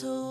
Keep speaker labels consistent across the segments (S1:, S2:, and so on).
S1: ทุ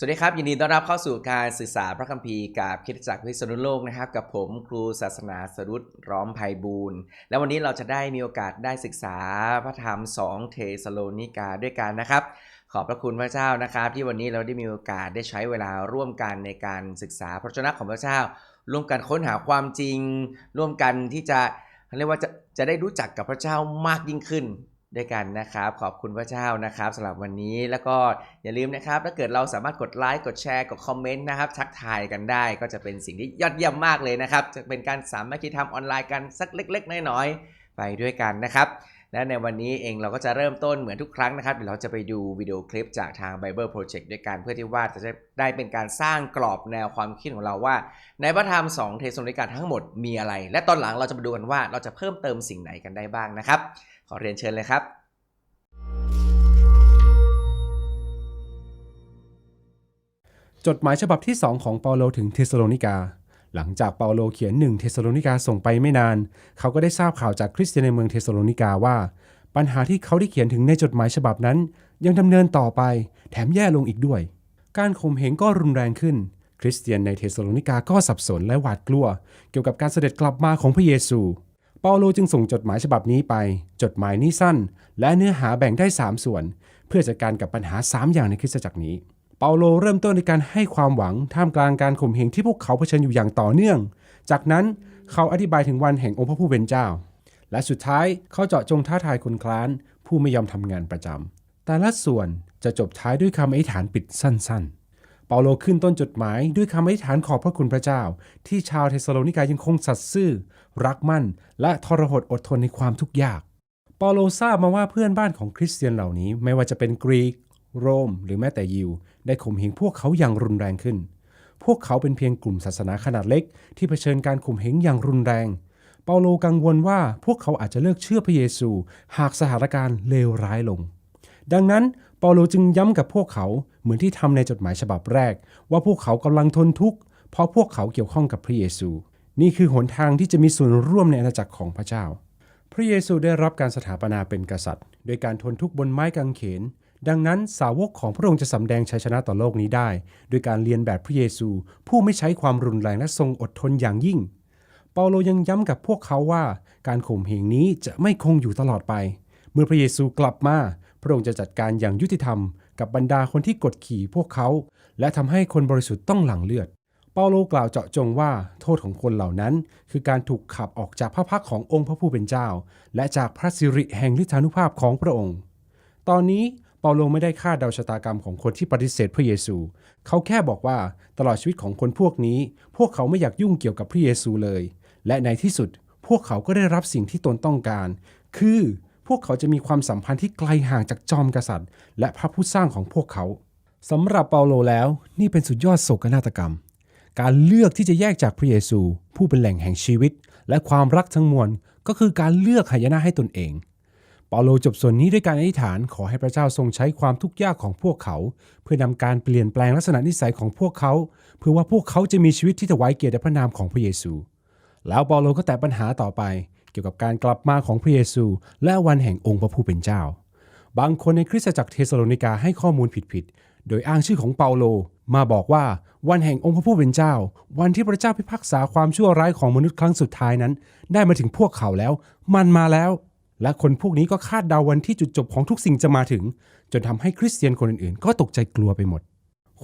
S1: สวัสดีค
S2: รับ ยินดีต้อนรับเข้าสู่การศึกษาพระคัมภีร์กับคิดจักรพิษณุโลกนะครับ กับผมครูศาสนาสรุตร้อมภัยบูรณ์และวันนี้เราจะได้มีโอกาสได้ศึกษาพระธรรม 2 เทสโลนิกาด้วยกันนะครับ ขอบพระคุณพระเจ้านะครับ ที่วันนี้เราได้มีโอกาสได้ใช้เวลาร่วมกันในการศึกษาพระชนะของพระเจ้า ร่วมกันค้นหาความจริง ร่วมกันที่จะเรียกว่าจะจะได้รู้จักกับพระเจ้ามากยิ่งขึ้น ด้วยกันนะครับ ขอบคุณพระเจ้านะครับสำหรับวันนี้แล้วก็อย่าลืมนะครับ ถ้าเกิดเราสามารถกดไลค์กดแชร์กดคอมเมนต์นะครับทักทายกันได้ ก็จะเป็นสิ่งที่ยอดเยี่ยมมากเลยนะครับ จะเป็นการสามัคคีทำออนไลน์กันสักเล็ก ๆ น้อยๆไปด้วยกันนะครับ และในวันนี้เองเราก็จะเริ่มต้นเหมือนทุกครั้งนะครับเดี๋ยวเราจะไปดูวิดีโอคลิปจากทาง Bible Project ด้วยกันเพื่อที่ว่าจะได้เป็นการสร้างกรอบแนวความคิดของเราว่า ในพระธรรม2เทสโลนิกาทั้งหมดมีอะไร และตอนหลังเราจะมาดูกันว่าเราจะเพิ่มเติมสิ่งไหนกันได้บ้างนะครับ ขอเรียนเชิญเลยครับ
S3: จดหมายฉบับที่ 2 ของเปาโลถึงเทสโลนิกา หลังจากเปาโลเขียนหนึ่งเทสโลนิกาส่งไปไม่นาน เขาก็ได้ทราบข่าวจากคริสเตียนในเมืองเทสโลนิกาว่า ปัญหาที่เขาได้เขียนถึงในจดหมายฉบับนั้น ยังดำเนินต่อไป แถมแย่ลงอีกด้วย การข่มเหงก็รุนแรงขึ้น คริสเตียนในเทสโลนิกาก็สับสนและหวาดกลัว เกี่ยวกับการเสด็จกลับมาของพระเยซูเปาโลจึงส่งจดหมายฉบับนี้ไป จดหมายนี้สั้น และเนื้อหาแบ่งได้ 3 ส่วน เพื่อจัดการกับปัญหา 3 อย่างในคริสตจักรนี้ เปาโลเริ่มต้นในการให้ความหวังท่ามกลางการข่มเหงที่พวกเขาเผชิญอยู่อย่างต่อเนื่อง จากนั้นเขาอธิบายถึงวันแห่งองค์พระผู้เป็นเจ้า และสุดท้ายเขาเจาะจงท้าทายคนคลาน ผู้ไม่ยอมทำงานประจำแต่ละส่วนจะจบท้ายด้วยคำอธิษฐานปิดสั้น ๆ เปาโลขึ้นต้นจดหมายด้วยคำอธิษฐานขอบพระคุณพระเจ้า ที่ชาวเทสโลนิกายังคงสัตย์ซื่อ รักมั่น และทรหดอดทนในความทุกข์ยาก เปาโลทราบมาว่าเพื่อนบ้านของคริสเตียนเหล่านี้ไม่ว่าจะเป็นกรีก โรม หรือแม้แต่ยิว ได้ข่มเหงพวกเขาอย่างรุนแรงขึ้น พวกเขาเป็นเพียงกลุ่มศาสนาขนาดเล็ก ที่เผชิญการข่มเหงอย่างรุนแรง เปาโลกังวลว่าพวกเขาอาจจะเลิกเชื่อพระเยซู หากสถานการณ์เลวร้ายลง ดังนั้นเปาโลจึงย้ำกับพวกเขาเหมือนที่ทำในจดหมายฉบับแรก ว่าพวกเขากำลังทนทุกข์เพราะพวกเขาเกี่ยวข้องกับพระเยซู นี่คือหนทางที่จะมีส่วนร่วมในอาณาจักรของพระเจ้า พระเยซูได้รับการสถาปนาเป็นกษัตริย์ โดยการทนทุกข์บนไม้กางเขน ดังนั้นสาวกของพระองค์จะสำแดงชัยชนะต่อโลกนี้ได้ โดยการเรียนแบบพระเยซู ผู้ไม่ใช้ความรุนแรงและทรงอดทนอย่างยิ่ง เปาโลยังย้ำกับพวกเขาว่า การข่มเหงนี้จะไม่คงอยู่ตลอดไป เมื่อพระเยซูกลับมา พระองค์จะจัดการอย่างยุติธรรม กับบรรดาคนที่กดขี่พวกเขา และทำให้คนบริสุทธิ์ต้องหลั่งเลือด เปาโลกล่าวเจาะจงว่าโทษของคนเหล่านั้น คือการถูกขับออกจากพระพักขององค์พระผู้เป็นเจ้า และจากพระสิริแห่งฤทธานุภาพของพระองค์ ตอนนี้ เปาโลไม่ได้คาดเดาชะตากรรมของคนที่ปฏิเสธพระเยซู เขาแค่บอกว่าตลอดชีวิตของคนพวกนี้ พวกเขาไม่อยากยุ่งเกี่ยวกับพระเยซูเลย และในที่สุด พวกเขาก็ได้รับสิ่งที่ตนต้องการ คือพวกเขาจะมีความสัมพันธ์ที่ไกลห่างจากจอมกษัตริย์ และพระผู้สร้างของพวกเขาสำหรับเปาโลแล้ว นี่เป็นสุดยอดโศกนาฏกรรม การเลือกที่จะแยกจากพระเยซู ผู้เป็นแหล่งแห่งชีวิต และความรักทั้งมวลก็คือการเลือกหายนะให้ตนเอง เปาโลจบส่วนนี้ด้วยการอธิษฐานขอให้พระเจ้าทรงใช้ความทุกข์ยากของพวกเขา เพื่อนำการเปลี่ยนแปลงลักษณะนิสัยของพวกเขา เพื่อว่าพวกเขาจะมีชีวิตที่ถวายเกียรติพระนามของพระเยซู แล้วเปาโลก็แตะปัญหาต่อไป เกี่ยวกับการกลับมาของพระเยซู และวันแห่งองค์พระผู้เป็นเจ้า บางคนในคริสตจักรเทสโลนิกาให้ข้อมูลผิดๆโดยอ้างชื่อของเปาโลมาบอกว่าวันแห่งองค์พระผู้เป็นเจ้า วันที่พระเจ้าพิพากษาความชั่วร้ายของมนุษย์ครั้งสุดท้ายนั้น ได้มาถึงพวกเขาแล้ว มันมาแล้ว และคนพวกนี้ก็คาดเดาวันที่จุดจบของทุกสิ่งจะมาถึง จนทำให้คริสเตียนคนอื่นๆ ก็ตกใจกลัวไปหมด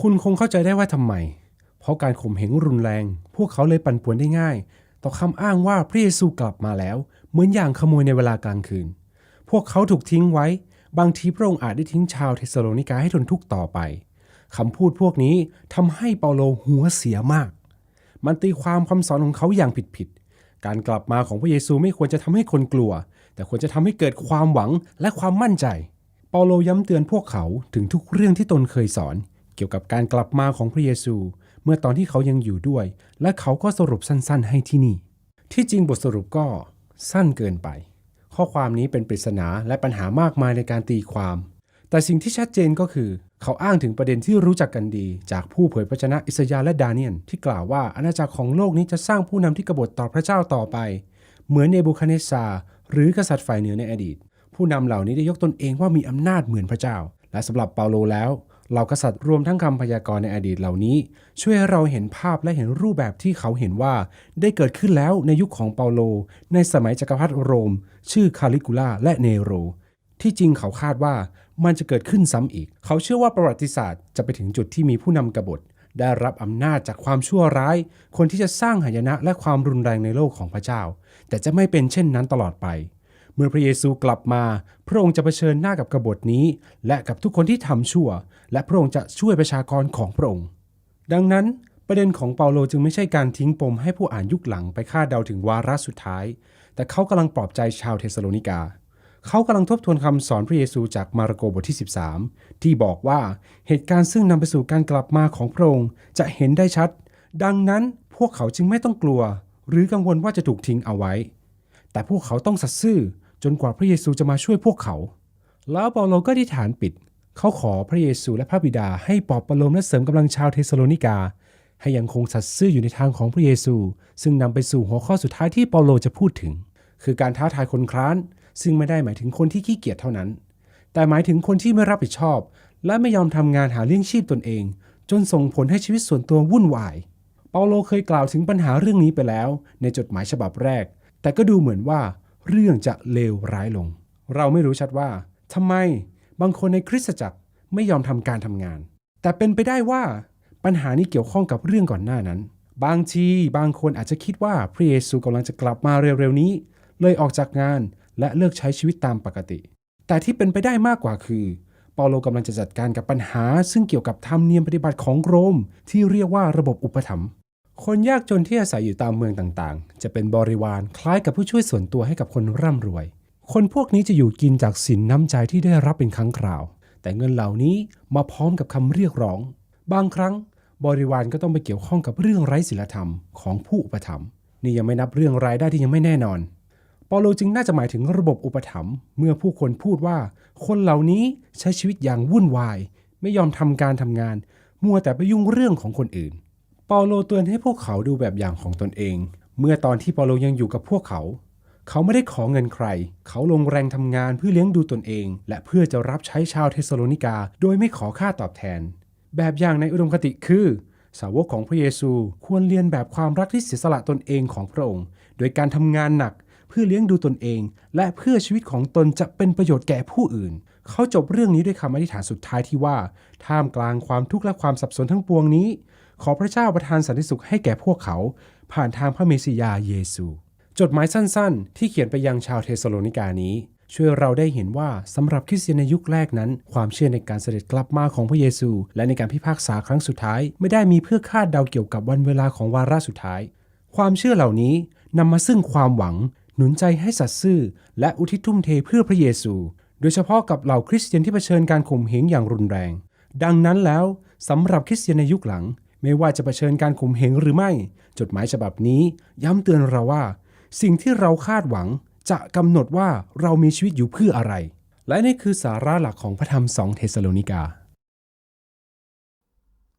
S3: คุณคงเข้าใจได้ว่าทำไม เพราะการข่มเหงรุนแรง พวกเขาเลยปั่นป่วนได้ง่าย ต่อคำอ้างว่าพระเยซูกลับมาแล้ว เหมือนอย่างขโมยในเวลากลางคืน พวกเขาถูกทิ้งไว้ บางทีพระองค์อาจได้ทิ้งชาวเทสโลนิกาให้ทนทุกข์ต่อไปคำพูดพวกนี้ทำให้เปาโลหัวเสียมาก มันตีความคำสอนของเขาอย่างผิดๆ การกลับมาของพระเยซูไม่ควรจะทำให้คนกลัว แต่ควรจะทำให้เกิดความหวังและความมั่นใจ เปาโลย้ำเตือนพวกเขาถึงทุกเรื่องที่ตนเคยสอน เกี่ยวกับการกลับมาของพระเยซู เมื่อตอนที่เขายังอยู่ด้วย และเขาก็สรุปสั้นๆ ให้ที่นี่ ที่จริงบทสรุปก็สั้นเกินไป ข้อความนี้เป็นปริศนาและปัญหามากมายในการตีความ แต่สิ่งที่ชัดเจนก็คือ เขาอ้างถึงประเด็นที่รู้จักกันดี จากผู้เผยพระชนะอิสยาห์และดาเนียน ที่กล่าวว่าอาณาจักรของโลกนี้จะสร้างผู้นำที่กบฏต่อพระเจ้าต่อไป เหมือนเนบูคาเนสซาร์ หรือกษัตริย์ฝ่ายเหนือในอดีต ผู้นำเหล่านี้ได้ยกตนเองว่ามีอำนาจเหมือนพระเจ้า และสำหรับเปาโลแล้วเหล่ากษัตริย์รวมทั้งคำพยากรณ์ในอดีตเหล่านี้ ช่วยให้เราเห็นภาพและเห็นรูปแบบที่เขาเห็นว่าได้เกิดขึ้นแล้วในยุคของเปาโล ในสมัยจักรพรรดิโรม ชื่อคาลิกูล่าและเนโร ที่จริงเขาคาดว่ามันจะเกิดขึ้นซ้ำอีก เขาเชื่อว่าประวัติศาสตร์จะไปถึงจุดที่มีผู้นำกบฏ ได้รับอำนาจจากความชั่วร้าย คนที่จะสร้างหายนะและความรุนแรงในโลกของพระเจ้า แต่จะไม่เป็นเช่นนั้นตลอดไป เมื่อพระเยซูกลับมา พระองค์จะเผชิญหน้ากับกบฏนี้ และกับทุกคนที่ทำชั่ว และพระองค์จะช่วยประชากรของพระองค์ ดังนั้นประเด็นของเปาโลจึงไม่ใช่การทิ้งปมให้ผู้อ่านยุคหลังไปคาดเดาถึงวาระสุดท้าย แต่เขากำลังปลอบใจชาวเทสโลนิกา เขากำลังทบทวนคำสอนพระเยซูจากมาระโกบทที่ 13 ที่บอกว่าเหตุการณ์ซึ่งนำไปสู่การกลับมาของพระองค์จะเห็นได้ชัด ดังนั้นพวกเขาจึงไม่ต้องกลัว หรือกังวลว่าจะถูกทิ้งเอาไว้ แต่พวกเขาต้องสัตย์ซื่อจนกว่าพระเยซูจะมาช่วยพวกเขา แล้วเปาโลก็อธิษฐานปิด เขาขอพระเยซูและพระบิดาให้ปลอบประโลมและเสริมกำลังชาวเทสโลนิกา ให้ยังคงสัตย์ซื่ออยู่ในทางของพระเยซู ซึ่งนำไปสู่หัวข้อสุดท้ายที่เปาโลจะพูดถึง คือการท้าทายคนคร้าน ซึ่งไม่ได้หมายถึงคนที่ขี้เกียจเท่านั้น แต่หมายถึงคนที่ไม่รับผิดชอบ และไม่ยอมทำงานหาเลี้ยงชีพตนเอง จนส่งผลให้ชีวิตส่วนตัววุ่นวาย เปาโลเคยกล่าวถึงปัญหาเรื่องนี้ไปแล้ว ในจดหมายฉบับแรก แต่ก็ดูเหมือนว่า เรื่องจะเลวร้ายลง เราไม่รู้ชัดว่าทำไมบางคนในคริสตจักรไม่ยอมทำการทำงาน แต่เป็นไปได้ว่าปัญหานี้เกี่ยวข้องกับเรื่องก่อนหน้านั้น บางทีบางคนอาจจะคิดว่าพระเยซูกำลังจะกลับมาเร็วๆนี้ เลยออกจากงาน และเลิกใช้ชีวิตตามปกติ แต่ที่เป็นไปได้มากกว่าคือเปาโลกำลังจะจัดการกับปัญหา ซึ่งเกี่ยวกับธรรมเนียมปฏิบัติของโรม ที่เรียกว่าระบบอุปถัมภ์คนยากจนที่อาศัยอยู่ตามเมืองต่างๆ จะเป็นบริวารคล้ายกับผู้ช่วยส่วนตัวให้กับคนร่ำรวย คนพวกนี้จะอยู่กินจากสินน้ำใจที่ได้รับเป็นครั้งคราว แต่เงินเหล่านี้มาพร้อมกับคำเรียกร้อง บางครั้ง บริวารก็ต้องไปเกี่ยวข้องกับเรื่องไร้ศีลธรรมของผู้อุปถัมภ์นี่ยังไม่นับเรื่องรายได้ที่ยังไม่แน่นอน เปาโลจึงน่าจะหมายถึงระบบอุปถัมภ์เมื่อผู้คนพูดว่า คนเหล่านี้ใช้ชีวิตอย่างวุ่นวาย ไม่ยอมทำการทำงาน มัวแต่ไปยุ่งเรื่องของคนอื่น เปาโลเตือนให้พวกเขาดูแบบอย่างของตนเอง เมื่อตอนที่เปาโลยังอยู่กับพวกเขา เขาไม่ได้ขอเงินใคร เขาลงแรงทำงานเพื่อเลี้ยงดูตนเอง และเพื่อจะรับใช้ชาวเทสโลนิกา โดยไม่ขอค่าตอบแทน แบบอย่างในอุดมคติคือสาวกของพระเยซูควรเรียนแบบความรักที่เสียสละตนเองของพระองค์ โดยการทำงานหนัก พื่อเลี้ยงดูตนเอง และเพื่อชีวิตของตนจะเป็นประโยชน์แก่ผู้อื่น เขาจบเรื่องนี้ด้วยคำอธิษฐานสุดท้ายที่ว่า ท่ามกลางความทุกข์และความสับสนทั้งปวงนี้ ขอพระเจ้าประทานสันติสุขให้แก่พวกเขา ผ่านทางพระเมสสิยาเยซู จดหมายสั้นๆ ที่เขียนไปยังชาวเทสโลนิกานี้ ช่วยเราได้เห็นว่าสำหรับคริสเตียนในยุคแรกนั้น ความเชื่อในการเสด็จกลับมาของพระเยซู และในการพิพากษาครั้งสุดท้าย ไม่ได้มีเพื่อคาดเดาเกี่ยวกับวันเวลาของวาระสุดท้าย ความเชื่อเหล่านี้นำมาซึ่งความหวัง หนุนใจให้สัตย์ซื่อ และอุทิศทุ่มเทเพื่อพระเยซู โดยเฉพาะกับเหล่าคริสเตียนที่เผชิญการข่มเหงอย่างรุนแรง ดังนั้นแล้วสำหรับคริสเตียนในยุคหลัง ไม่ว่าจะเผชิญการข่มเหงหรือไม่ จดหมายฉบับนี้ย้ำเตือนเราว่า สิ่งที่เราคาดหวังจะกำหนดว่าเรามีชีวิตอยู่เพื่ออะไร และนี่คือสาระหลักของพระธรรมสองเทสโลนิกา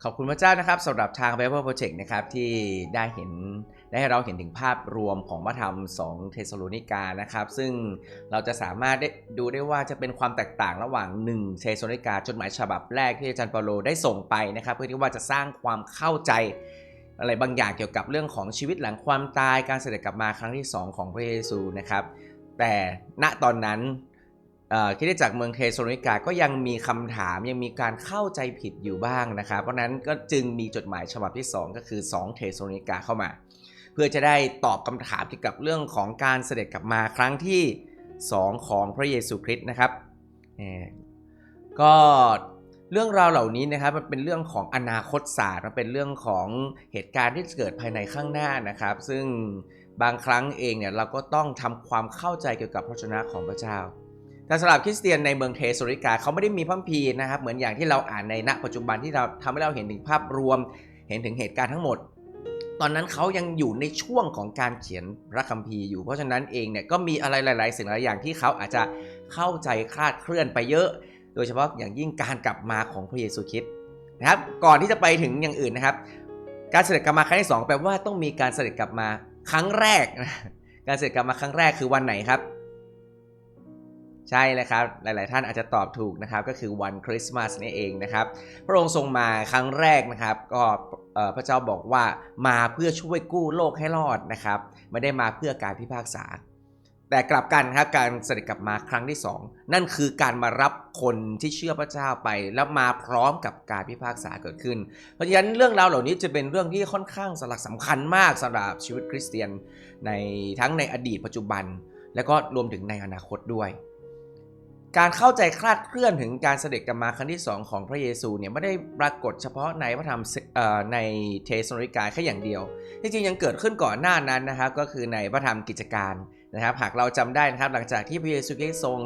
S2: ขอบคุณพระเจ้านะครับสำหรับทาง Bible Project นะครับที่ได้เห็นได้ให้เราเห็นถึงภาพรวมของพระธรรม2เทสโลนิกานะครับ ซึ่งเราจะสามารถได้ดูได้ว่าจะเป็นความแตกต่างระหว่าง1เทสโลนิกาจดหมายฉบับแรกที่อาจารย์เปาโลได้ส่งไปนะครับ เพื่อที่ว่าจะสร้างความเข้าใจอะไรบางอย่างเกี่ยวกับเรื่องของชีวิตหลังความตายการเสด็จกลับมาครั้งที่ 2 ของพระเยซูนะครับแต่ณตอนนั้น คริสตจักเมืองเทสโลนิกาก็ยังมีคำถามยังมีการเข้าใจผิดอยู่บ้างนะครับ เพราะนั้นก็จึงมีจดหมายฉบับที่ 2 ก็คือ 2 เทสโลนิกาเข้ามา เพื่อจะได้ตอบคำถามเกี่ยวกับเรื่องของการเสด็จกลับมาครั้งที่ 2 ของพระเยซูคริสต์นะครับก็เรื่องราวเหล่านี้นะครับมันเป็นเรื่องของอนาคตศาสตร์มันเป็นเรื่องของเหตุการณ์ที่เกิดภายในข้างหน้านะครับ ซึ่งบางครั้งเองเนี่ยเราก็ต้องทำความเข้าใจเกี่ยวกับพระชนะของพระเจ้า แต่สำหรับคริสเตียนในเมืองเทสโซริกาเขาไม่ได้มีพัมภีนะครับเหมือนอย่างที่เราอ่านในณปัจจุบันที่เราทำให้เราเห็นถึงภาพรวม เห็นถึงเหตุการณ์ทั้งหมด ตอนนั้นเขายังอยู่ในช่วงของการเขียนพระคัมภีร์อยู่ เพราะฉะนั้นเองเนี่ยก็มีอะไรหลาย ๆ สิ่งหลายอย่างที่เขาอาจจะเข้าใจคลาดเคลื่อนไปเยอะ โดยเฉพาะอย่างยิ่งการกลับมาของพระเยซูคริสต์นะครับก่อนที่จะไปถึงอย่างอื่นนะครับ การเสด็จกลับมาครั้งที่สองแปลว่าต้องมีการเสด็จกลับมาครั้งแรก การเสด็จกลับมาครั้งแรกคือวันไหนครับ ใช่เลยครับ หลาย ๆ ท่านอาจจะตอบถูกนะครับ ก็คือวันคริสต์มาสนี่เองนะครับ พระองค์ทรงมาครั้งแรกนะครับ ก็พระเจ้าบอกว่ามาเพื่อช่วยกู้โลกให้รอดนะครับ ไม่ได้มาเพื่อการพิพากษา แต่กลับกันครับการเสด็จกลับมาครั้งที่สองนั่นคือการมารับคนที่เชื่อพระเจ้าไป แล้วมาพร้อมกับการพิพากษาเกิดขึ้น เพราะฉะนั้นเรื่องราวเหล่านี้จะเป็นเรื่องที่ค่อนข้างสลักสำคัญมากสำหรับชีวิตคริสเตียนในทั้งในอดีตปัจจุบัน และก็รวมถึงในอนาคตด้วย การเข้าใจคลาดเคลื่อนถึงการเสด็จกลับมาครั้งที่ 2 ของพระเยซูเนี่ยไม่ได้ปรากฏเฉพาะในพระธรรมในเทสโลนิกาแค่อย่างเดียวที่จริงยังเกิดขึ้นก่อนหน้านั้นนะครับก็คือในพระธรรมกิจการนะครับหากเราจำได้นะครับหลังจากที่พระเยซูคริสต์ทรง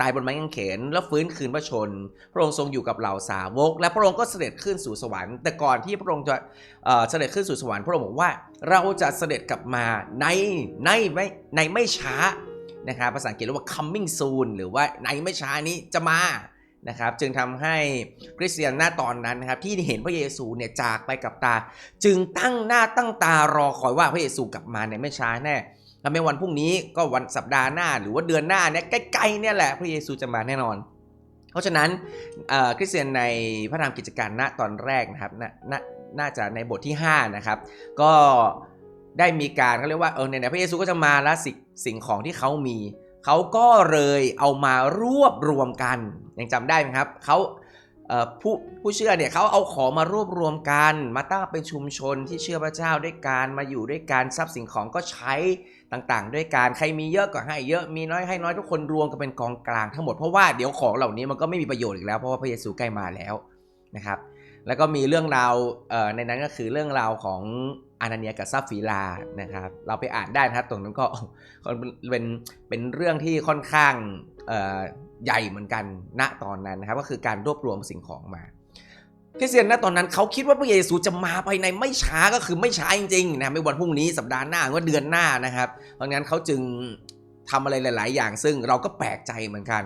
S2: ตายบนไม้กางเขน แล้วฟื้นคืนพระชน พระองค์ทรงอยู่กับเหล่าสาวก และพระองค์ก็เสด็จขึ้นสู่สวรรค์ แต่ก่อนที่พระองค์จะเสด็จขึ้นสู่สวรรค์พระองค์บอกว่า เราจะเสด็จกลับมาในในไม่ในไม่ช้า นะครับภาษาอังกฤษเรียกว่า coming soon หรือว่าในไม่ช้านี้จะมานะครับจึงทำให้คริสเตียนหน้าตอนนั้นนะครับที่เห็นพระเยซูเนี่ยจากไปกับตา จึงตั้งหน้าตั้งตารอคอยว่าพระเยซูกลับมาในไม่ช้าแน่ถ้าไม่วันพรุ่งนี้ก็วันสัปดาห์หน้าหรือว่าเดือนหน้าเนี่ยใกล้ๆเนี่ยแหละพระเยซูจะมาแน่นอน เพราะฉะนั้นคริสเตียนในพระธรรมกิจการณตอนแรกนะครับนนน่าจะในบทที่5นะครับก็ได้มีการเขาเรียกว่าเออในพระเยซูก็จะมาแล้วสิ สิ่งของที่เขามี เขาก็เลยเอามารวบรวมกัน ยังจำได้ไหมครับเขาเผู้ผู้เชื่อเนี่ยเขาเอาของมารวบรวมกัน มาตั้งเป็นชุมชนที่เชื่อพระเจ้าด้วยการมาอยู่ด้วยการทรัพย์สินของก็ใช้ต่างๆ ด้วยการใครมีเยอะก็ให้เยอะมีน้อยให้น้อยทุกคนรวมกันเป็นกองกลางทั้งหมดเพราะว่าเดี๋ยวของเหล่านี้มันก็ไม่มีประโยชน์อีกแล้วเพราะว่าพระเยซูใกล้มาแล้วนะครับ แล้วก็มีเรื่องราวในนั้นก็คือเรื่องราวของ อานาเนียกับซาฟีลานะครับ เราไปอ่านได้นะครับ ตรงนั้นก็เป็นเป็นเรื่องที่ค่อนข้างใหญ่เหมือนกันณตอนนั้นนะครับ ก็คือการรวบรวมสิ่งของมาคริสเตียนณตอนนั้นเขาคิดว่าพระเยซูจะมาภายในไม่ช้าก็คือไม่ช้าจริงๆนะไม่วันพรุ่งนี้สัปดาห์หน้าก็เดือนหน้านะครับ เพราะงั้นเขาจึงทำอะไรหลาย ๆ อย่าง ซึ่งเราก็แปลกใจเหมือนกัน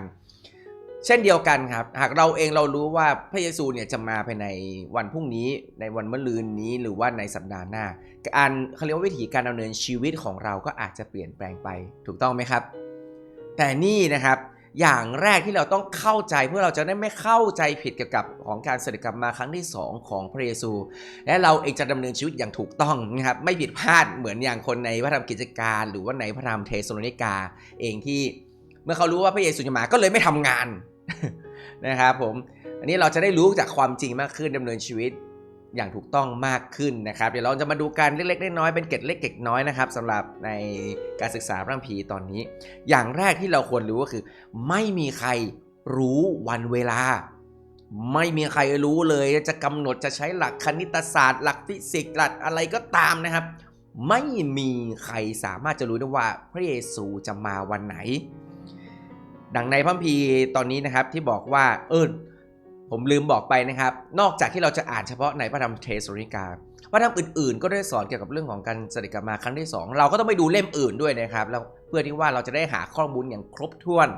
S2: เช่นเดียวกันครับ หากเราเองเรารู้ว่าพระเยซูเนี่ยจะมาภายในวันพรุ่งนี้ในวันมะรืนนี้หรือว่าในสัปดาห์หน้า การเขาเรียกว่าวิธีการดำเนินชีวิตของเราก็อาจจะเปลี่ยนแปลงไปถูกต้องไหมครับ แต่นี่นะครับอย่างแรกที่เราต้องเข้าใจเพื่อเราจะได้ไม่เข้าใจผิดเกี่ยวกับของการเสด็จกลับมาครั้งที่ 2 ของพระเยซู และเราเองจะดำเนินชีวิตอย่างถูกต้องนะครับไม่ผิดพลาดเหมือนอย่างคนในพระธรรมกิจการ หรือว่าในพระธรรมเทสโลนิกาเองที่เมื่อเขารู้ว่าพระเยซูจะมาก็เลยไม่ทำงาน นะครับผมอันนี้เราจะได้รู้จากความจริงมากขึ้นดำเนินชีวิตอย่างถูกต้องมากขึ้นนะครับ เดี๋ยวเราจะมาดูการเล็กๆน้อยๆเป็นเกร็ดเล็กเกร็ดน้อยนะครับสำหรับในการศึกษาพระคัมภีร์ตอนนี้ อย่างแรกที่เราควรรู้ก็คือ ไม่มีใครรู้วันเวลา ไม่มีใครรู้เลยจะกำหนดจะใช้หลักคณิตศาสตร์ หลักฟิสิกส์หลักอะไรก็ตามนะครับ ไม่มีใครสามารถจะรู้ได้ว่าพระเยซูจะมาวันไหน ดังในพัมภีตอนนี้นะครับที่บอกว่าเออผมลืมบอกไปนะครับ นอกจากที่เราจะอ่านเฉพาะในพระธรรมเทสโลนิกาพระธรรมอื่นๆ ก็ได้สอนเกี่ยวกับเรื่องของการเสด็จกลับมาครั้งที่ 2 เราก็ต้องไปดูเล่มอื่นด้วยนะครับแล้วเพื่อที่ว่าเราจะได้หาข้อมูลอย่างครบถ้วน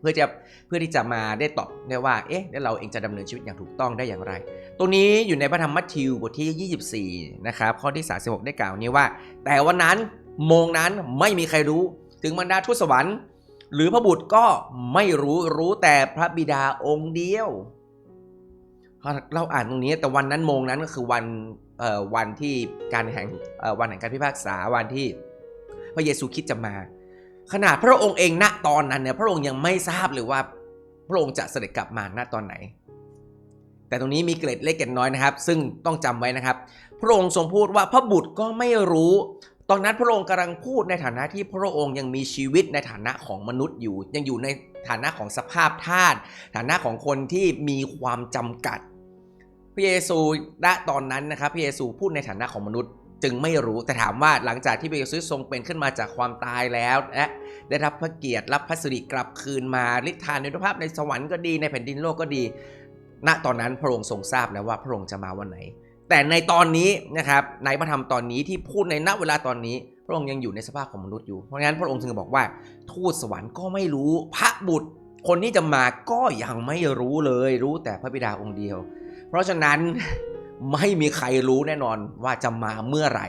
S2: เพื่อจะเพื่อที่จะมาได้ตอบได้ว่าเอ๊ะแล้วเราเองจะดำเนินชีวิตอย่างถูกต้องได้อย่างไร ตรงนี้อยู่ในพระธรรมมัทธิวบทที่ 24 นะครับข้อที่ 36 ได้กล่าวนี้ว่า แต่วันนั้นโมงนั้นไม่มีใครรู้ถึงบรรดาทูตสวรรค์ หรือพระบุตรก็ไม่รู้รู้แต่พระบิดาองค์เดียวเราอ่านตรงนี้แต่วันนั้นโมงนั้นก็คือวันวันที่การแห่งวันแห่งการพิพากษาวันที่พระเยซูคริดจะมา ขนาดพระองค์เองณตอนนั้นเนี่ยพระองค์ยังไม่ทราบเลยว่าพระองค์จะเสด็จกลับมาณตอนไหน แต่ตรงนี้มีเกร็ดเล็กเกร็ดน้อยนะครับ ซึ่งต้องจำไว้นะครับ พระองค์ทรงพูดว่าพระบุตรก็ไม่รู้ ตอนนั้นพระองค์กำลังพูดในฐานะที่พระองค์ยังมีชีวิตในฐานะของมนุษย์อยู่ ยังอยู่ในฐานะของสภาพธาตุฐานะของคนที่มีความจำกัด พระเยซูณตอนนั้นนะครับพระเยซูพูดในฐานะของมนุษย์จึงไม่รู้แต่ถามว่าหลังจากที่พระเยซูทรงเป็นขึ้นมาจากความตายแล้ว และได้รับพระเกียรติรับพระสิริกลับคืนมาฤทธานุภาพในสวรรค์ก็ดีในแผ่นดินโลกก็ดี ณตอนนั้นพระองค์ทรงทราบแล้วว่าพระองค์จะมาวันไหน แต่ในตอนนี้นะครับในพระธรรมตอนนี้ที่พูดในณเวลาตอนนี้ พระองค์ยังอยู่ในสภาพของมนุษย์อยู่ เพราะงั้นพระองค์จึงบอกว่า ทูตสวรรค์ก็ไม่รู้ พระบุตร คนที่จะมาก็ยังไม่รู้เลย รู้แต่พระบิดาองค์เดียว เพราะฉะนั้นไม่มีใครรู้แน่นอนว่าจะมาเมื่อไหร่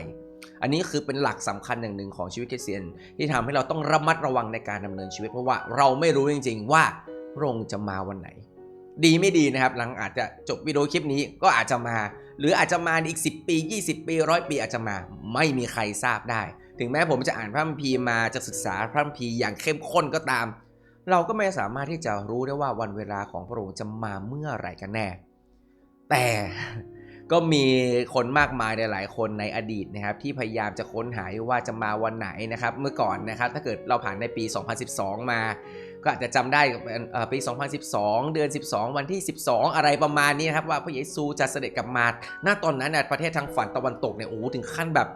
S2: อันนี้คือเป็นหลักสำคัญอย่างหนึ่งของชีวิตคริสเตียน ที่ทำให้เราต้องระมัดระวังในการดำเนินชีวิต เพราะว่าเราไม่รู้จริง ๆ ว่าพระองค์จะมาวันไหน ดีไม่ดีนะครับ หลังอาจจะจบวิดีโอคลิปนี้ก็อาจจะมา หรืออาจจะมาอีก 10 ปี 20 ปีร้อยปีอาจจะมาไม่มีใครทราบได้ ถึงแม้ผมจะอ่านพระคัมภีร์มาจะศึกษาพระคัมภีร์อย่างเข้มข้นก็ตาม เราก็ไม่สามารถที่จะรู้ได้ว่าวันเวลาของพระองค์จะมาเมื่อไหร่กันแน่ แต่ก็มีคนมากมายหลายคนในอดีตนะครับที่พยายามจะค้นหาว่าจะมาวันไหนนะครับเมื่อก่อนนะครับถ้าเกิดเราผ่านในปี 2012 มา ก็อาจจะจำได้ปี 2012 เดือน 12 วันที่ 12 อะไรประมาณนี้ครับว่าพระเยซูจะเสด็จกลับมา ณ ตอนนั้นนะประเทศทางฝั่งตะวันตกเนี่ยโอ้โหถึงขั้นแบบ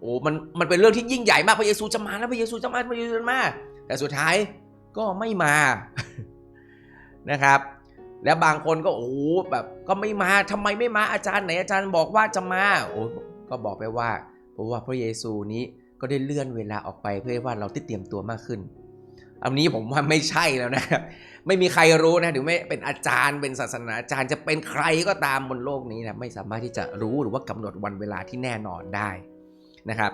S2: โอ้มันมันเป็นเรื่องที่ยิ่งใหญ่มากพระเยซูจะมาแล้วพระเยซูจะมาพระเยซูจะมา แต่สุดท้ายก็ไม่มานะครับ แล้วบางคนก็โอ้แบบก็ไม่มาทำไมไม่มาอาจารย์ไหนอาจารย์บอกว่าจะมาโอ้ก็บอกไปว่าเพราะว่าพระเยซูนี้ก็ได้เลื่อนเวลาออกไปเพื่อให้ว่าเราได้เตรียมตัวมากขึ้น อันนี้ผมว่าไม่ใช่แล้วนะครับไม่มีใครรู้นะถึงไม่เป็นอาจารย์เป็นศาสนาอาจารย์จะเป็นใครก็ตามบนโลกนี้นะไม่สามารถที่จะรู้หรือว่ากำหนดวันเวลาที่แน่นอนได้นะครับ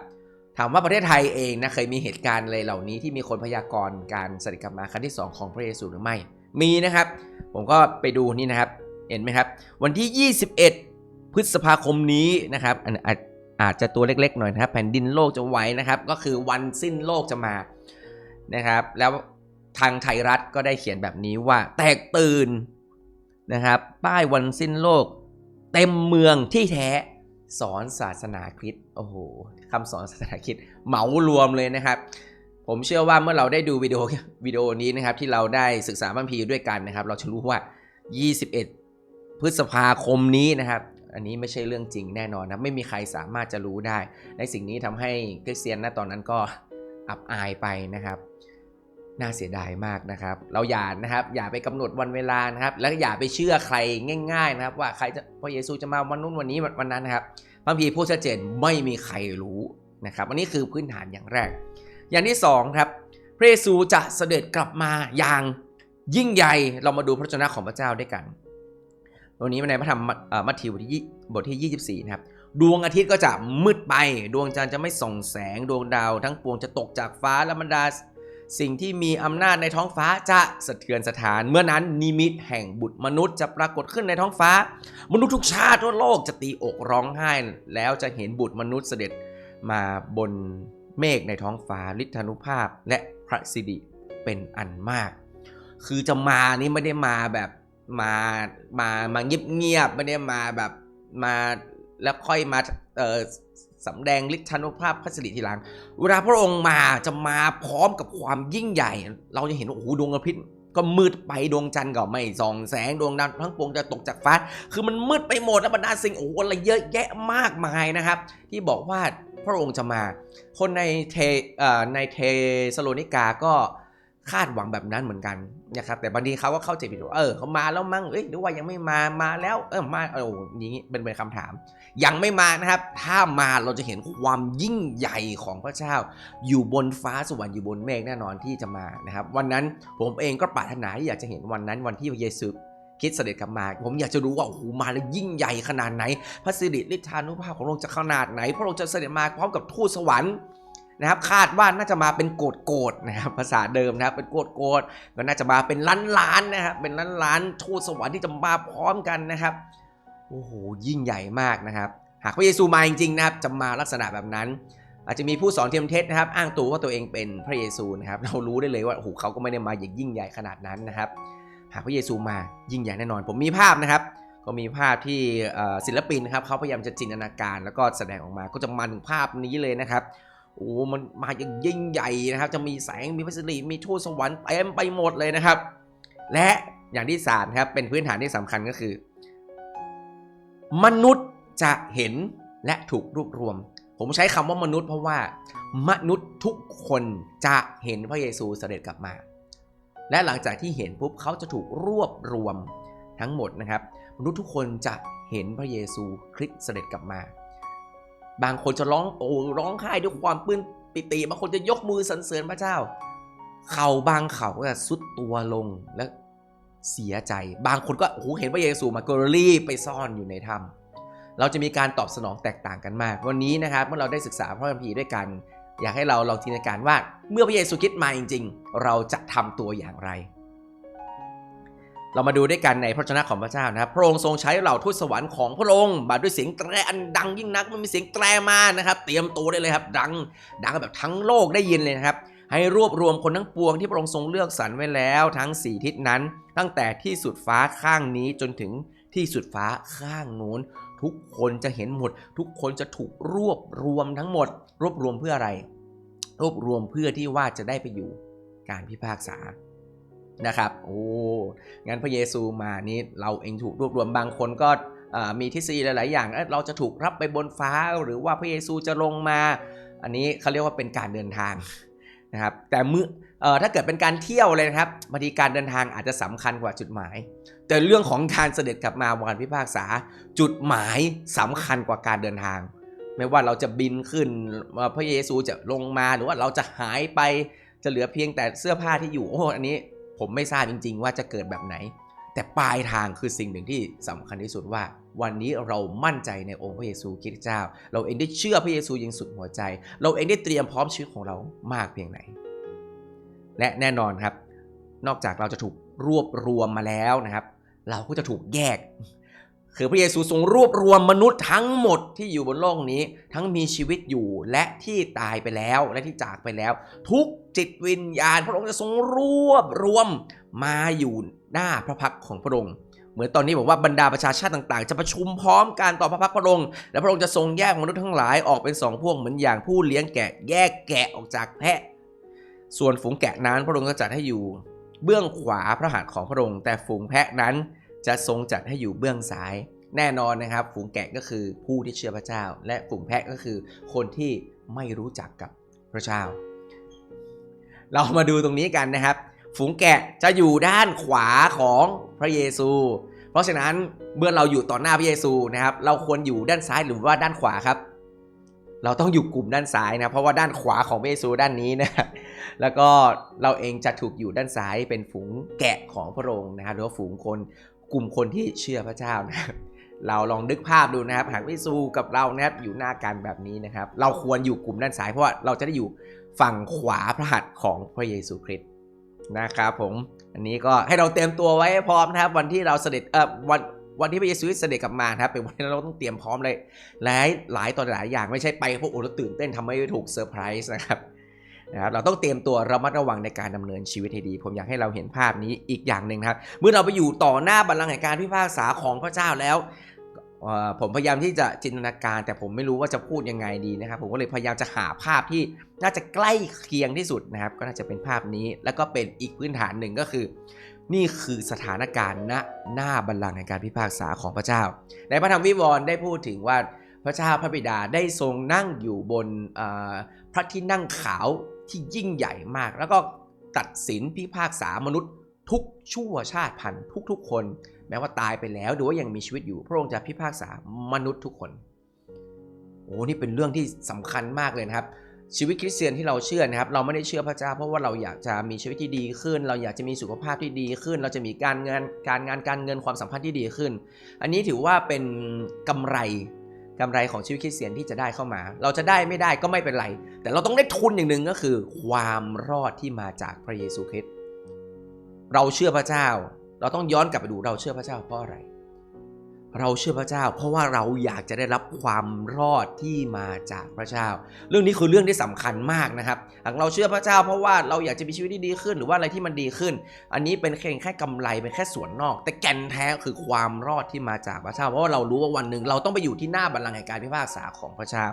S2: ถามว่าประเทศไทยเองนะเคยมีเหตุการณ์อะไรเหล่านี้ที่มีคนพยากรณ์การสด็จกลับมาครั้งที่ 2 ของพระเยซูหรือไม่ มีนะครับ ผมก็ไปดูนี่นะครับเห็นไหมครับ วันที่ 21 พฤษภาคมนี้นะครับอาจอาจจะตัวเล็กๆหน่อยนะครับ แผ่นดินโลกจะไหวนะครับ ก็คือวันสิ้นโลกจะมา นะครับ แล้วทางไทยรัฐก็ได้เขียนแบบนี้ว่าแตกตื่นนะครับป้ายวันสิ้นโลก เต็มเมืองที่แท้สอนศาสนาคริสต์โอ้โหคำสอนศาสนาคริสต์เหมารวมเลยนะครับ ผมเชื่อว่าเมื่อเราได้ดูวิดีโอวิดีโอนี้นะครับ ที่เราได้ศึกษาบัมพีด้วยกันนะครับ เราจะรู้ว่า 21 พฤษภาคมนี้นะครับ อันนี้ไม่ใช่เรื่องจริงแน่นอนนะไม่มีใครสามารถจะรู้ได้ ในสิ่งนี้ทำให้คริสเตียนณตอนนั้นก็อับอายไปนะครับ น่าเสียดายมากนะครับ เราอย่านะครับ อย่าไปกำหนดวันเวลานะครับ แล้วอย่าไปเชื่อใครง่ายๆนะครับ ว่าใครจะพระเยซูจะมาวันนู้นวันนี้วันนั้นนะครับพระคัมภีพูดชัดเจนไม่มีใครรู้นะครับ อันนี้คือพื้นฐานอย่างแรก อย่างที่สองครับพระเยซูจะเสด็จกลับมาอย่างยิ่งใหญ่เรามาดูพระชนะของพระเจ้าด้วยกันวันนี้ในพระธรรมมัทธิวบทที่บทที่ 24 นะครับดวงอาทิตย์ก็จะมืดไป ดวงจันทร์จะไม่ส่องแสง ดวงดาวทั้งปวงจะตกจากฟ้าและบรรดา สิ่งที่มีอำนาจในท้องฟ้าจะสะเทือนสถาน เมื่อนั้นนิมิตแห่งบุตรมนุษย์จะปรากฏขึ้นในท้องฟ้า มนุษย์ทุกชาติทั่วโลกจะตีอกร้องไห้ แล้วจะเห็นบุตรมนุษย์เสด็จมาบนเมฆในท้องฟ้าฤทธานุภาพและพระสิริเป็นอันมาก คือจะมานี่ไม่ได้มาแบบมามามาเงียบๆไม่ได้มาแบบมาแล้วค่อยมาเออ สำแดงฤทธานุภาพพระสิริทีหลัง เวลาพระองค์มาจะมาพร้อมกับความยิ่งใหญ่ เราจะเห็นว่าโอ้โหดวงอาทิตย์ก็มืดไปดวงจันทร์ก็ไม่ส่องแสงดวงดาวทั้งปวงจะตกจากฟ้า คือมันมืดไปหมดแล้วบรรดาสิ่งโอ้โหอะไรเยอะแยะมากมายนะครับ ที่บอกว่าพระองค์จะมา คนในเทอ่อในเทสโลนิกาก็คาดหวังแบบนั้นเหมือนกัน นะครับแต่บางทีเขาก็เข้าใจผิดว่าเออเขามาแล้วมั้งเอ้ยหรือว่ายังไม่มามาแล้วเออมาเอออย่างนี้เป็นเป็นคำถาม ยังไม่มานะครับ ถ้ามาเราจะเห็นความยิ่งใหญ่ของพระเจ้า อยู่บนฟ้าสวรรค์อยู่บนเมฆแน่นอนที่จะมานะครับ วันนั้นผมเองก็ปรารถนาที่อยากจะเห็นวันนั้นวันที่พระเยซูคิดเสด็จกลับมา ผมอยากจะรู้ว่าโอ้โหมาแล้วยิ่งใหญ่ขนาดไหน พระสิริฤทธานุภาพของพระองค์จะขนาดไหนพระองค์จะเสด็จมาพร้อมกับทูตสวรรค์ นะครับคาดว่าน่าจะมาเป็นโกดโกดๆนะครับภาษาเดิมนะครับเป็นโกดโกดๆก็น่าจะมาเป็นล้านล้านๆนะครับเป็นล้านล้านๆทูตสวรรค์ที่จะมาพร้อมกันนะครับโอ้โหยิ่งใหญ่มากนะครับ หากพระเยซูมาจริงๆนะครับจะมาลักษณะแบบนั้น อาจจะมีผู้สอนเทียมเท็จนะครับ อ้างตัวว่าตัวเองเป็นพระเยซูนะครับเรารู้ได้เลยว่าโอ้โหเขาก็ไม่ได้มาอย่างยิ่งใหญ่ขนาดนั้นนะครับหากพระเยซูมายิ่งใหญ่แน่นอน ผมมีภาพนะครับ ก็มีภาพที่ศิลปินนะครับเขาพยายามจะจินตนาการ แล้วก็แสดงออกมาก็จะมาถึงภาพนี้เลยนะครับ โอ้มันมาอย่างยิ่งใหญ่นะครับ จะมีแสงมีพัสดุมีทูตสวรรค์เต็มไปหมดเลยนะครับ และอย่างที่สามครับเป็นพื้นฐานที่สำคัญก็คือ มนุษย์จะเห็นและถูกรวบรวม ผมใช้คำว่ามนุษย์เพราะว่า มนุษย์ทุกคนจะเห็นพระเยซูเสด็จกลับมา และหลังจากที่เห็นปุ๊บเขาจะถูกรวบรวมทั้งหมดนะครับ มนุษย์ทุกคนจะเห็นพระเยซูคริสต์เสด็จกลับมา บางคนจะร้องโอ้ร้องไห้ด้วยความปลื้มปิติบางคนจะยกมือสรรเสริญพระเจ้า เข่าบางเข่าก็จะสุดตัวลงและเสียใจ บางคนก็โอ้เห็นพระเยซูมาก็รีบไปซ่อนอยู่ในถ้ำเราจะมีการตอบสนองแตกต่างกันมาก วันนี้นะครับเมื่อเราได้ศึกษาพระคัมภีร์ด้วยกัน อยากให้เราลองจินตนาการว่า เมื่อพระเยซูคริสต์มาจริง ๆ เราจะทำตัวอย่างไร เรามาดูด้วยกันในพระชนะของพระเจ้านะครับ พระองค์ทรงใช้เหล่าทูตสวรรค์ของพระองค์มาด้วยเสียงแตรอันดังยิ่งนักมันมีเสียงแตรมานะครับ เตรียมตัวได้เลยครับ ดังดังแบบทั้งโลกได้ยินเลยนะครับ ให้รวบรวมคนทั้งปวงที่พระองค์ทรงเลือกสรรไว้แล้วทั้งสี่ทิศนั้น ตั้งแต่ที่สุดฟ้าข้างนี้จนถึงที่สุดฟ้าข้างนู้นทุกคนจะเห็นหมด ทุกคนจะถูกรวบรวมทั้งหมด รวบรวมเพื่ออะไร รวบรวมเพื่อที่ว่าจะได้ไปอยู่การพิพากษา นะครับโอ้งั้นพระเยซูมานี้เราเองถูกรวบรวมบางคนก็มีทฤษฎีหลาย ๆ อย่างเอ้ยเราจะถูกรับไปบนฟ้าหรือว่าพระเยซูจะลงมา อันนี้เขาเรียกว่าเป็นการเดินทางนะครับ แต่เมื่ออถ้าเกิดเป็นการเที่ยวเลยนะครับบางทีการเดินทางอาจจะสำคัญกว่าจุดหมาย แต่เรื่องของการเสด็จกลับมาวันพิพากษา จุดหมายสำคัญกว่าการเดินทาง ไม่ว่าเราจะบินขึ้นพระเยซูจะลงมาหรือว่าเราจะหายไปจะเหลือเพียงแต่เสื้อผ้าที่อยู่โอ้อันนี้ ผมไม่ทราบจริง ๆ ว่าจะเกิดแบบไหน แต่ปลายทางคือสิ่งหนึ่งที่สำคัญที่สุดว่า วันนี้เรามั่นใจในองค์พระเยซูคริสต์เจ้า เราเองได้เชื่อพระเยซูอยิงสุดหัวใจ เราเองได้เตรียมพร้อมชีวิตของเรามากเพียงไหน และแน่นอนครับ นอกจากเราจะถูกรวบรวมมาแล้วนะครับ เราก็จะถูกแยก คือพระเยซูทรงรวบรวมมนุษย์ทั้งหมดที่อยู่บนโลกนี้ ทั้งมีชีวิตอยู่และที่ตายไปแล้วและที่จากไปแล้ว ทุกจิตวิญญาณ พระองค์จะทรงรวบรวมมาอยู่หน้าพระพักของพระองค์เหมือนตอนนี้บอกว่าบรรดาประชาชาติต่างๆ จะประชุมพร้อมกันต่อพระพักพระองค์และพระองค์จะทรงแยกมนุษย์ทั้งหลายออกเป็นสองพวกเหมือนอย่างผู้เลี้ยงแกะแยกแกะออกจากแพะ ส่วนฝูงแกะนั้นพระองค์ก็จัดให้อยู่ เบื้องขวาพระหัตถ์ของพระองค์แต่ฝูงแพะนั้น จะทรงจัดให้อยู่เบื้องซ้าย แน่นอนนะครับ ฝูงแกะก็คือผู้ที่เชื่อพระเจ้า และฝูงแพะก็คือคนที่ไม่รู้จักกับพระเจ้า เรามาดูตรงนี้กันนะครับ ฝูงแกะจะอยู่ด้านขวาของพระเยซู เพราะฉะนั้นเมื่อเราอยู่ต่อหน้าพระเยซูนะครับ เราควรอยู่ด้านซ้ายหรือว่าด้านขวาครับเราต้องอยู่กลุ่มด้านซ้ายนะ เพราะว่าด้านขวาของพระเยซูด้านนี้นะ แล้วก็เราเองจะถูกอยู่ด้านซ้ายเป็นฝูงแกะของพระองค์นะครับหรือว่าฝูงคน กลุ่มคนที่เชื่อพระเจ้านะครับเราลองนึกภาพดูนะครับ หากพระเยซูกับเรานะครับอยู่หน้ากันแบบนี้นะครับ เราควรอยู่กลุ่มด้านซ้ายเพราะว่าเราจะได้อยู่ฝั่งขวาพระหัตถ์ของพระเยซูคริสต์นะครับผมอันนี้ก็ให้เราเตรียมตัวไว้พร้อมนะครับ วันที่เราเสด็จเออวันวันที่พระเยซูเสด็จกลับมาครับเป็นวันที่เราต้องเตรียมพร้อมเลยหลายหลายต่อหลายอย่างไม่ใช่ไปพวกโอ้เราตื่นเต้นทำให้ถูกเซอร์ไพรส์นะครับ นะครับเราต้องเตรียมตัวระมัดระวังในการดำเนินชีวิตให้ดี ผมอยากให้เราเห็นภาพนี้อีกอย่างหนึ่งครับ เมื่อเราไปอยู่ต่อหน้าบัลลังก์แห่งการพิพากษาของพระเจ้าแล้วผมพยายามที่จะจินตนาการแต่ผมไม่รู้ว่าจะพูดยังไงดีนะครับ ผมก็เลยพยายามจะหาภาพที่น่าจะใกล้เคียงที่สุดนะครับ ก็น่าจะเป็นภาพนี้ แล้วก็เป็นอีกพื้นฐานหนึ่งก็คือ นี่คือสถานการณ์ณหน้าบัลลังก์แห่งการพิพากษาของพระเจ้า ในพระธรรมวิวรณ์ได้พูดถึงว่าพระเจ้าพระบิดาได้ทรงนั่งอยู่บนพระที่นั่งขาว ที่ยิ่งใหญ่มาก แล้วก็ตัดสินพิพากษามนุษย์ ทุกชั่วชาติพันธุ์ทุก ๆ คน แม้ว่าตายไปแล้วหรือว่ายังมีชีวิตอยู่ พระองค์จะพิพากษามนุษย์ทุกคนโอ้นี่เป็นเรื่องที่สำคัญมากเลยนะครับ ชีวิตคริสเตียนที่เราเชื่อนะครับ เราไม่ได้เชื่อพระเจ้าเพราะว่าเราอยากจะมีชีวิตที่ดีขึ้น เราอยากจะมีสุขภาพที่ดีขึ้น เราจะมีการเงินการงานการเงินความสัมพันธ์ที่ดีขึ้น อันนี้ถือว่าเป็นกำไร กำไรของชีวิตคริสเตียนที่จะได้เข้ามา เราจะได้ไม่ได้ก็ไม่เป็นไร แต่เราต้องได้ทุนอย่างหนึ่งก็คือ ความรอดที่มาจากพระเยซูคริสต์เราเชื่อพระเจ้า เราต้องย้อนกลับไปดูเราเชื่อพระเจ้าเพราะอะไร เราเชื่อพระเจ้า เพราะว่าเราอยากจะได้รับความรอดที่มาจากพระเจ้า เรื่องนี้คือเรื่องที่สำคัญมากนะครับหากเราเชื่อพระเจ้า เพราะว่าเราอยากจะมีชีวิตที่ดีขึ้น หรือว่าอะไรที่มันดีขึ้น อันนี้เป็นแค่แค่กำไรเป็นแค่ส่วนนอก แต่แก่นแท้คือความรอดที่มาจากพระเจ้า เพราะว่าเรารู้ว่าวันหนึ่งเราต้องไปอยู่ที่หน้าบัลลังก์แห่งการพิพากษาของพระเจ้า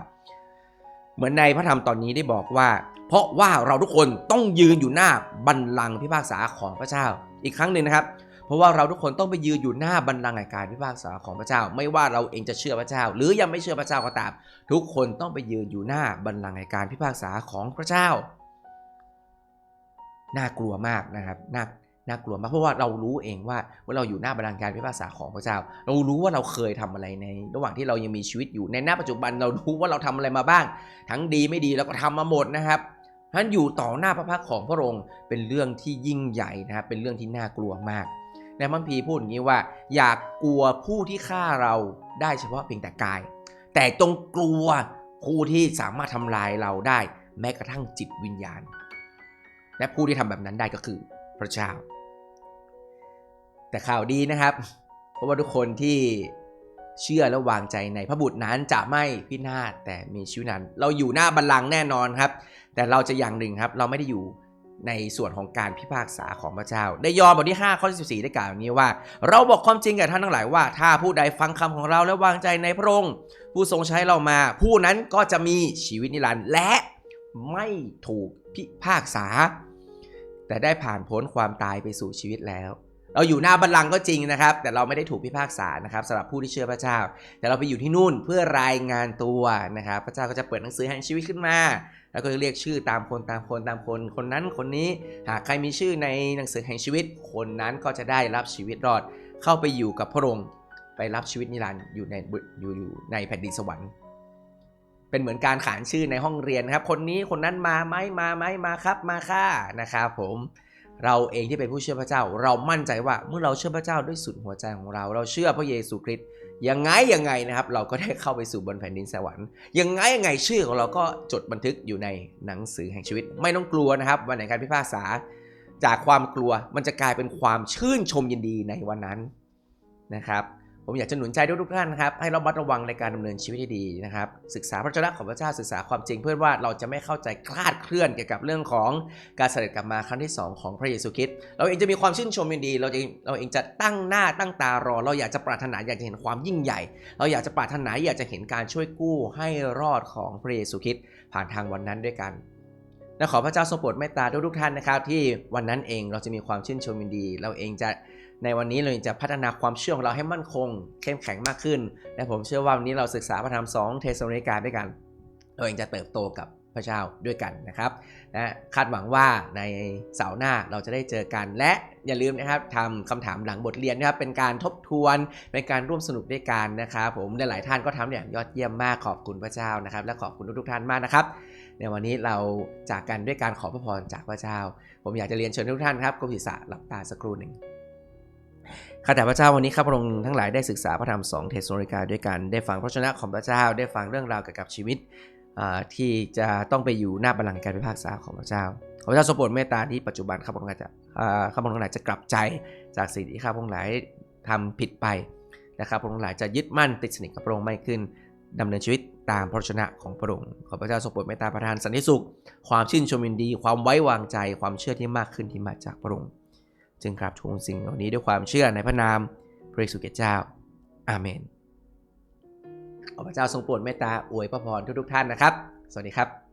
S2: เหมือนในพระธรรมตอนนี้ได้บอกว่า เพราะว่าเราทุกคนต้องยืนอยู่หน้าบัลลังก์พิพากษาของพระเจ้า อีกครั้งหนึ่งนะครับ เพราะว่าเราทุกคนต้องไปยืนอยู่หน้าบัลลังก์แห่งการพิพากษาของพระเจ้า ไม่ว่าเราเองจะเชื่อพระเจ้า หรือยังไม่เชื่อพระเจ้าก็ตาม ทุกคนต้องไปยืนอยู่หน้าบัลลังก์แห่งการพิพากษาของพระเจ้า น่ากลัวมากนะครับน่าน่ากลัวมากเพราะว่าเรารู้เองว่าเมื่อเราอยู่หน้าบัลลังก์การพิพากษาของพระเจ้า เรารู้ว่าเราเคยทำอะไรใน ระหว่างที่เรายังมีชีวิตอยู่ในหน้าปัจจุบันเรารู้ว่าเราทำอะไรมาบ้าง ทั้งดีไม่ดีเราก็ทำมาหมดนะครับฉะนั้นอยู่ต่อหน้าพระพักของพระองค์เป็นเรื่องที่ยิ่งใหญ่นะครับเป็นเรื่องที่น่ากลัวมาก ในมัมพีพูดอย่างนี้ว่า อยากกลัวผู้ที่ฆ่าเราได้เฉพาะเพียงแต่กาย แต่จงกลัวผู้ที่สามารถทำลายเราได้ แม้กระทั่งจิตวิญญาณ และผู้ที่ทำแบบนั้นได้ก็คือพระเจ้า แต่ข่าวดีนะครับ เพราะว่าทุกคนที่เชื่อและวางใจในพระบุตรนั้นจะไม่พินาศแต่มีชีวิตนั้น เราอยู่หน้าบัลลังก์แน่นอนครับ แต่เราจะอย่างหนึ่งครับ เราไม่ได้อยู่ ในส่วนของการพิพากษาของพระเจ้าได้ยอห์นบทที่ 5 ข้อที่14 ได้กล่าวอย่างนี้ว่า เราบอกความจริงแก่ท่านทั้งหลายว่า ถ้าผู้ใดฟังคำของเราและวางใจในพระองค์ผู้ทรงใช้เรามา ผู้นั้นก็จะมีชีวิตนิรันดร์และไม่ถูกพิพากษา แต่ได้ผ่านพ้นความตายไปสู่ชีวิตแล้ว เราอยู่หน้าบัลลังก์ก็จริงนะครับ แต่เราไม่ได้ถูกพิพากษานะครับสำหรับผู้ที่เชื่อพระเจ้า แต่เราไปอยู่ที่นู่นเพื่อรายงานตัวนะครับ พระเจ้าก็จะเปิดหนังสือแห่งชีวิตขึ้นมา แล้วก็จะเรียกชื่อตามคนตามคนตามคน คนนั้นคนนี้หากใครมีชื่อในหนังสือแห่งชีวิต คนนั้นก็จะได้รับชีวิตรอด เข้าไปอยู่กับพระองค์ไปรับชีวิตนิรันดร์อยู่ในอยู่อยู่ในแผ่นดินสวรรค์เป็นเหมือนการขานชื่อในห้องเรียนครับ คนนี้คนนั้นมาไหมมาไหมมาครับมาค่ะนะครับผม เราเองที่เป็นผู้เชื่อพระเจ้า เรามั่นใจว่าเมื่อเราเชื่อพระเจ้าด้วยสุดหัวใจของเรา เราเชื่อพระเยซูคริสต์ยังไงยังไงนะครับ เราก็ได้เข้าไปสู่บนแผ่นดินสวรรค์ยังไงยังไงชื่อของเราก็จดบันทึกอยู่ในหนังสือแห่งชีวิต ไม่ต้องกลัวนะครับ วันไหนการพิพากษา จากความกลัวมันจะกลายเป็นความชื่นชมยินดีในวันนั้นนะครับ ผมอยากจะหนุนใจทุกท่านครับให้เราบัดระวังในการดำเนินชีวิตที่ดีนะครับศึกษาพระเจ้าของพระเจ้าศึกษาความจริงเพื่อว่าเราจะไม่เข้าใจคลาดเคลื่อนเกี่ยวกับเรื่องของการเสด็จกลับมาครั้งที่ 2 ของพระเยซูคริสต์เราเองจะมีความชื่นชมยินดี เราจะเราเองจะตั้งหน้าตั้งตารอ เราอยากจะปรารถนาอยากจะเห็นความยิ่งใหญ่ เราอยากจะปรารถนาอยากจะเห็นการช่วยกู้ให้รอดของพระเยซูคริสต์ผ่านทางวันนั้นด้วยกันและขอพระเจ้าทรงโปรดเมตตาทุกๆท่านนะครับที่วันนั้นเองเราจะมีความชื่นชมยินดี เราเองจะ ในวันนี้เราจะพัฒนาความเชื่อของเราให้มั่นคง เข้มแข็งมากขึ้น และผมเชื่อว่าวันนี้เราศึกษาพระธรรม2เทสโลนิกาด้วยกันเราเองจะเติบโตกับพระเจ้าด้วยกันนะครับนะคาดหวังว่าในเสาร์หน้าเราจะได้เจอกันและอย่าลืมนะครับทำคำถามหลังบทเรียนนะครับเป็นการทบทวนเป็นการร่วมสนุกด้วยกันนะครับผมหลายๆท่านก็ทำอย่างยอดเยี่ยมมากขอบคุณพระเจ้านะครับ และขอบคุณทุกๆท่านมากนะครับ ในวันนี้เราจากกันด้วยการขอพระพรจากพระเจ้า ผมอยากจะเรียนเชิญทุกท่านครับกรมศิษะหลับตาสักครู่หนึ่ง ข้าแต่พระเจ้าวันนี้ข้าพระองค์ทั้งหลายได้ศึกษาพระธรรมสองเทสโลนิกาด้วยกันได้ฟังพระชนะของพระเจ้า ได้ฟังเรื่องราวเกี่ยวกับชีวิตที่จะต้องไปอยู่หน้าบัลลังก์การพิพากษาของพระเจ้า ขอพระเจ้าทรงโปรดเมตตาที่ปัจจุบันข้าพระองค์จะข้าพระองค์ทั้งหลายจะกลับใจจากสิ่งที่ข้าพระองค์หลายทำผิดไปนะครับพระองค์หลายจะยึดมั่นติดสนิทกับพระองค์ไม่ขึ้นดำเนินชีวิตตามพระชนะของพระองค์ ขอพระเจ้าทรงโปรดเมตตาประทานสันติสุข ความชื่นชมยินดี ความไว้วางใจ ความเชื่อที่มากขึ้นที่มาจากพระองค์ จึงกราบทูลสิ่งเหล่านี้ด้วยความเชื่อในพระนามพระเยซูคริสต์เจ้า อาเมนขอพระเจ้าทรงโปรดเมตตาอวยพระพรทุกๆท่านนะครับ สวัสดีครับ